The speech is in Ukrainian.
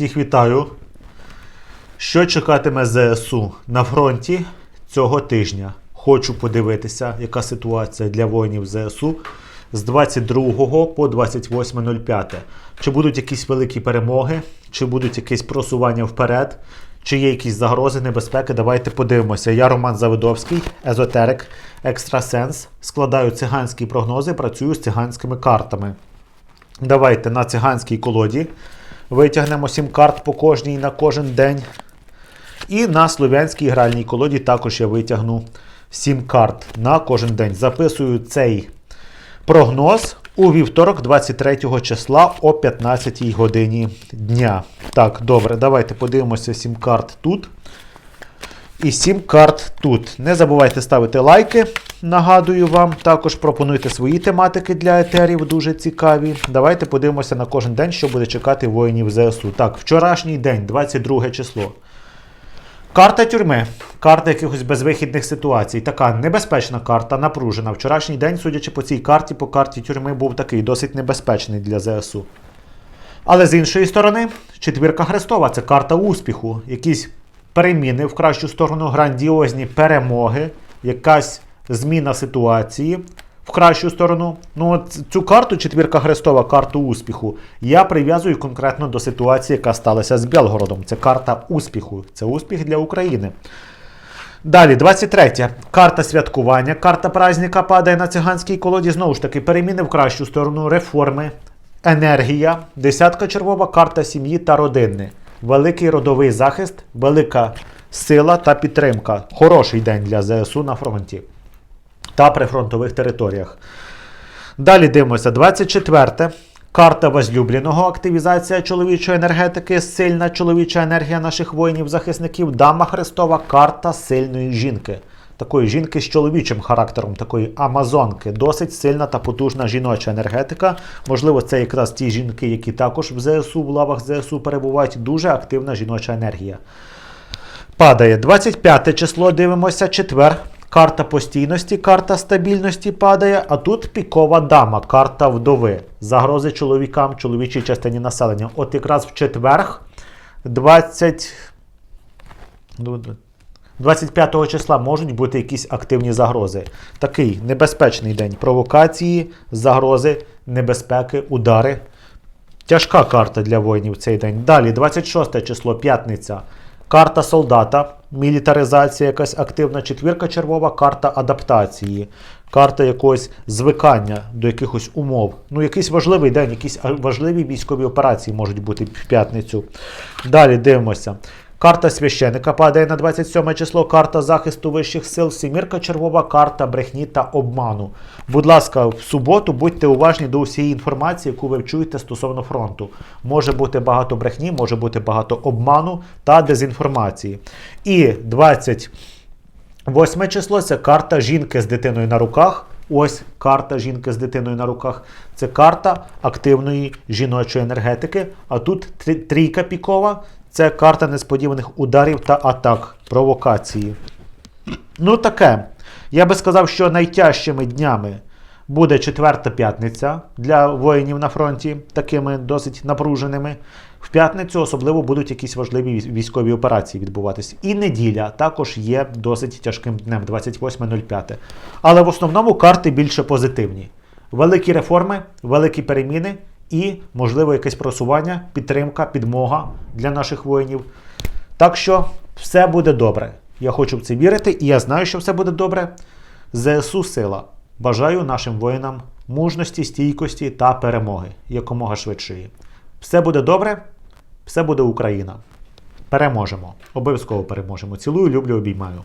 Всіх вітаю. Що чекатиме ЗСУ на фронті цього тижня? Хочу подивитися, яка ситуація для воїнів ЗСУ з 22 по 28.05. Чи будуть якісь великі перемоги, чи будуть якісь просування вперед, чи є якісь загрози, небезпеки? Давайте подивимося. Я Роман Завидовський, езотерик, екстрасенс. Складаю циганські прогнози, працюю з циганськими картами. Давайте на циганській колоді витягнемо 7 карт по кожній на кожен день. І на слов'янській гральній колоді також я витягну 7 карт на кожен день. Записую цей прогноз у вівторок, 23 числа о 15 годині дня. Так, добре, давайте подивимося 7 карт тут. І 7 карт тут. Не забувайте ставити лайки. Нагадую вам, також пропонуйте свої тематики для етерів, дуже цікаві. Давайте подивимося на кожен день, що буде чекати воїнів ЗСУ. Так, вчорашній день, 22 число. Карта тюрми, карта якихось безвихідних ситуацій. Така небезпечна карта, напружена. Вчорашній день, судячи по цій карті, по карті тюрми був такий досить небезпечний для ЗСУ. Але з іншої сторони, четвірка Хрестова це карта успіху, якісь переміни в кращу сторону, грандіозні перемоги, якась зміна ситуації в кращу сторону. Ну, от цю карту, четвірка Хрестова, карту успіху, я прив'язую конкретно до ситуації, яка сталася з Белгородом. Це карта успіху, це успіх для України. Далі, 23. Карта святкування, карта праздника падає на циганській колоді. Знову ж таки, переміни в кращу сторону, реформи, енергія, десятка червова, карта сім'ї та родини. Великий родовий захист, велика сила та підтримка. Хороший день для ЗСУ на фронті та прифронтових територіях. Далі дивимося, 24. Карта возлюбленого, активізація чоловічої енергетики, сильна чоловіча енергія наших воїнів-захисників, Дама Христова, карта сильної жінки. Такої жінки з чоловічим характером, такої амазонки, досить сильна та потужна жіноча енергетика. Можливо, це якраз ті жінки, які також в ЗСУ, в лавах ЗСУ перебувають. Дуже активна жіноча енергія. Падає 25 число, дивимося, четвер. Карта постійності, карта стабільності падає, а тут пікова дама, карта вдови. Загрози чоловікам, чоловічій частині населення. От якраз в четверг, 20... ну, 25 числа можуть бути якісь активні загрози. Такий небезпечний день. Провокації, загрози, небезпеки, удари. Тяжка карта для воїнів цей день. Далі, 26 число, п'ятниця. Карта солдата, мілітаризація, якась активна четвірка червова, карта адаптації, карта якогось звикання до якихось умов. Ну, якийсь важливий день, якісь важливі військові операції можуть бути в п'ятницю. Далі дивимося. Карта священика падає на 27 число, карта захисту вищих сил, сімірка червова, карта брехні та обману. Будь ласка, в суботу будьте уважні до усієї інформації, яку ви чуєте стосовно фронту. Може бути багато брехні, може бути багато обману та дезінформації. І 28 число це карта жінки з дитиною на руках. Ось карта жінки з дитиною на руках. Це карта активної жіночої енергетики. А тут трійка пікова. Це карта несподіваних ударів та атак, провокації. Ну таке. Я би сказав, що найтяжчими днями буде четверта п'ятниця для воїнів на фронті, такими досить напруженими. В п'ятницю особливо будуть якісь важливі військові операції відбуватись. І неділя також є досить тяжким днем, 28.05. Але в основному карти більше позитивні. Великі реформи, великі переміни і, можливо, якесь просування, підтримка, підмога для наших воїнів. Так що все буде добре. Я хочу в це вірити, і я знаю, що все буде добре. ЗСУ сила. Бажаю нашим воїнам мужності, стійкості та перемоги якомога швидшої. Все буде добре, все буде Україна. Переможемо. Обов'язково переможемо. Цілую, люблю, обіймаю.